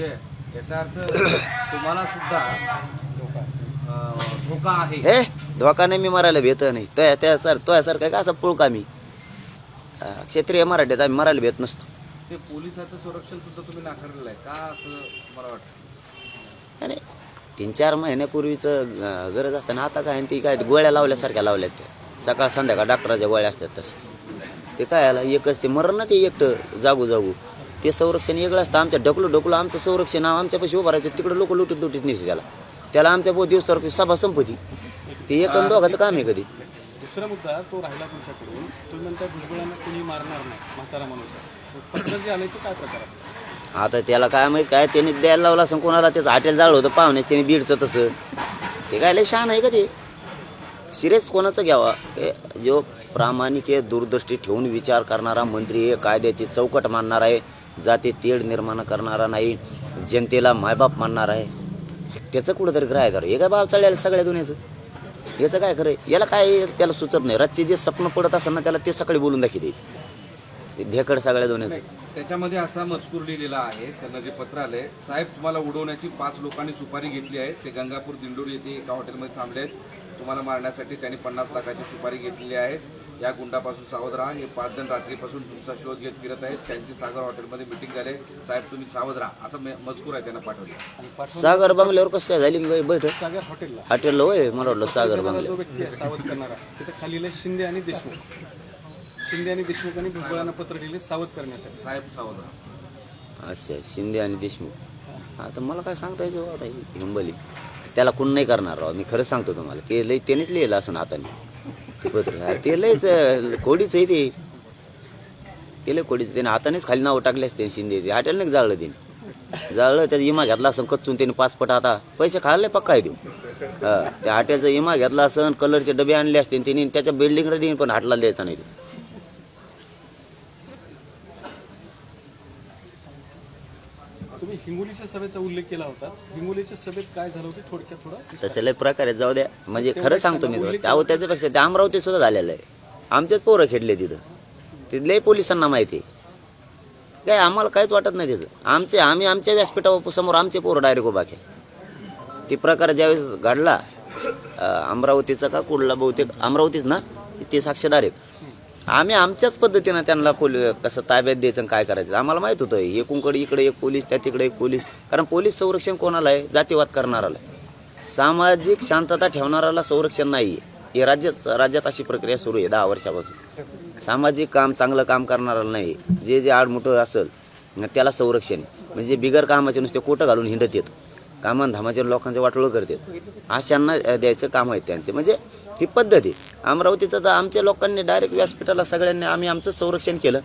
म्हणजे याचा अर्थ तुम्हाला सुद्धा धोका आहे. हे धोका नाही मी मरायला भेट नाही. त्या त्या सर तो सर काय का असं पुळका मी? क्षेत्रीय मराठीत आम्ही मरायला भेट नसतो. ते पोलिसाचं संरक्षण सुद्धा तुम्ही नाकारलेलं आहे. का असं मला वाटतं? आणि तीन चार महिन्यापूर्वीचं गरज असताना आता काय ती काय गोळ्या लावल्यासारख्या लावल्यात त्या. सकाळ संध्याकाळ डॉक्टराच्या गोळ्या असतात तसे. ते काय आला एकच ते मरण ना ते एकटं जागू जागू ते संरक्षण वेगळं असतं. आमच्या डकलो डकलो आमचं संरक्षण आमच्यापाशी उभं राहायचं. तिकडे लोक लुटीत लुटीत नेते त्याला त्याला आमच्या बहुत दिवस सभा संपती. ते एक दोघाचं काम आहे कधी. दुसरा मुद्दा तो राहिला तुमच्याकडून. तुम्ही म्हणता भुजबळांना कोणी मारणार नाही म्हातारा माणूस जे ते काय प्रकार असेल आता त्याला काय माहीत काय? त्यांनी द्यायला लावलं असं कोणाला? त्याचं हॉटेल जाळलं होतं पाहुणे त्यांनी बीडचं तसं. ते काय लय छान आहे का ते? सिरियस कोणाचं घ्यावा? हे जो प्रामाणिक आहे दूरदृष्टी ठेवून विचार करणारा मंत्री आहे कायद्याची चौकट मानणार आहे जाती तेढ निर्माण करणारा नाही जनतेला मायबाप मानणार आहे. त्याचं कुठंतरी ग्राह्य धर हे काय बाब चाललेलं सगळ्या दुनियाचं? याचं काय खरं याला काय त्याला सुचत नाही. रातचे जे स्वप्न पडत असताना त्याला ते सकाळी बोलून दाखवते. ते भेकड सगळ्या दुनियाचं. त्याच्यामध्ये असा मजकूर लिहिलेला आहे त्यांना जे पत्र आलंय साहेब तुम्हाला उडवण्याची पाच लोकांनी सुपारी घेतली आहे. ते गंगापूर दिंडोरी येथे एका हॉटेलमध्ये थांबले आहेत तुम्हाला मारण्यासाठी त्यांनी पन्नास लाखाची सुपारी घेतलेली आहे. या गुंडापासून सावध राहा. हे पाच जण रात्रीपासून तुमचा शोध घेत फिरत आहेत. त्यांची सागर हॉटेलमध्ये मिटिंग झाली. आहे. साहेब तुम्ही सावध राहा. असं मे- मजकूर आहे त्यांना पाठवले. आणि सागर बंगल्यावर कसं काय झाली बैठक? सागर हॉटेलला. हॉटेलला होय मला वाटलं सागर जो व्यक्ती आहे सावध करणारा. तिथे खाली लिहिलंय शिंदे आणि देशमुख. शिंदे आणि देशमुखांनी भुजबळांना पत्र लिहिले सावध करण्यासाठी. साहेब सावध राहा. अच्छा शिंदे आणि देशमुख. आता मला काय सांगता येतं हो आता ही हिंबली त्याला कोण नाही करणार राव. मी खरं सांगतो तुम्हाला. ते लई त्यानेच लिहिलं असं हाताने ते पत्र ते लयच कोडीच आहे ते. ते लय कोडीच. त्याने हातानेच खाली नाव टाकले असते शिंदे. ते हॉटेल नाही जाळलं त्याने. जाळलं त्याचा इमा घेतला असं कचून त्याने पाच पट आता. पैसे खाल्ले पक्का आहे देऊ हा त्या हाटेलचा इमा घेतला असं कलरचे डबे आणले असते त्याने त्याच्या बिल्डिंगला देईन पण हाटला द्यायचा नाही तुम्ही हिंगोलीच्या सभेचा उल्लेख केला होता. हिंगोलीच्या सभेत काय झालं होतं? थोडक्यात थोडा तसं लय प्रकारे जाऊ द्या. म्हणजे खरं सांगतो मी तुला. त्यावर त्याच्यापेक्षा ते अमरावती सुद्धा झालेलं आहे. आमचेच पोरं खेळले तिथं. ते लय पोलिसांना माहिती आहे. काय आम्हाला काहीच वाटत नाही त्याचं आमचे आम्ही आमच्या व्यासपीठावर समोर आमचे पोरं डायरेक्ट उभा केले. ते प्रकार ज्यावेळेस घडला अमरावतीचा का कुठला बहुतेक अमरावतीच ना? ते साक्षीदार आहेत. आम्ही आमच्याच पद्धतीनं त्यांना पोली कसं ताब्यात द्यायचं आणि काय करायचं? आम्हाला माहीत होतं एकूणकडे इकडे एक पोलीस त्या तिकडे एक पोलीस. कारण पोलीस संरक्षण कोणाला आहे? जातीवाद करणाराला आहे. सामाजिक शांतता ठेवणाराला संरक्षण नाही आहे हे राज्यात राज्यात अशी प्रक्रिया सुरू आहे दहा वर्षापासून. सामाजिक काम चांगलं काम करणाराला नाही. जे जे आडमुठं असेल त्याला संरक्षण आहे. म्हणजे बिगर कामाचे नुसते कोटं घालून हिंडत येतं. कामांधामाच्या लोकांचं वाटोळं करतात. अशांना द्यायचं काम आहे त्यांचे. म्हणजे ही पद्धती अमरावतीचं तर आमच्या लोकांनी डायरेक्ट व्यासपीठाला सगळ्यांनी आम्ही आमचं संरक्षण केलं.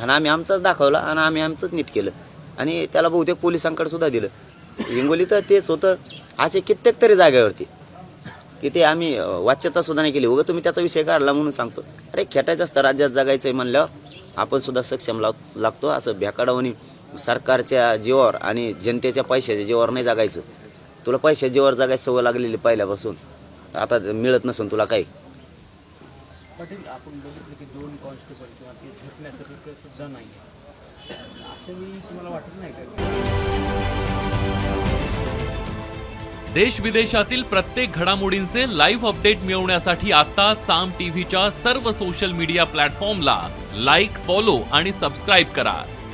आणि आम्ही आमचंच दाखवलं आणि आम्ही आमचंच नीट केलं. आणि त्याला बहुतेक पोलिसांकडे सुद्धा दिलं. हिंगोली तर तेच होतं. असे कित्येक तरी जागेवरती. की ते आम्ही वाच्यता सुद्धा नाही केली. उगा तुम्ही त्याचा विषय काढला म्हणून सांगतो. अरे खेटायचं असतं. राज्यात जगायचं आहे म्हणल्यावर आपण सुद्धा सक्षम लाग लागतो. असं भ्याकाडावणी सरकारच्या जीवावर आणि जनतेच्या पैशाच्या जीवावर नाही जगायचं. तुला पैशाच्या जीवावर जगायची सवय लागलेली पहिल्यापासून. आता मिळत नसून तुला काही. पाटील आपण बघितलं की दोन कॉन्स्टेबल किंवा ते झटण्यासाठी सुद्धा नाही अशा वेळी तुम्हाला वाटत नाही का? देश विदेशातील प्रत्येक घडामोडींचे लाईव्ह अपडेट मिळवण्यासाठी आता साम टीव्हीच्या सर्व सोशल मीडिया प्लॅटफॉर्मला लाईक फॉलो आणि सबस्क्राईब करा.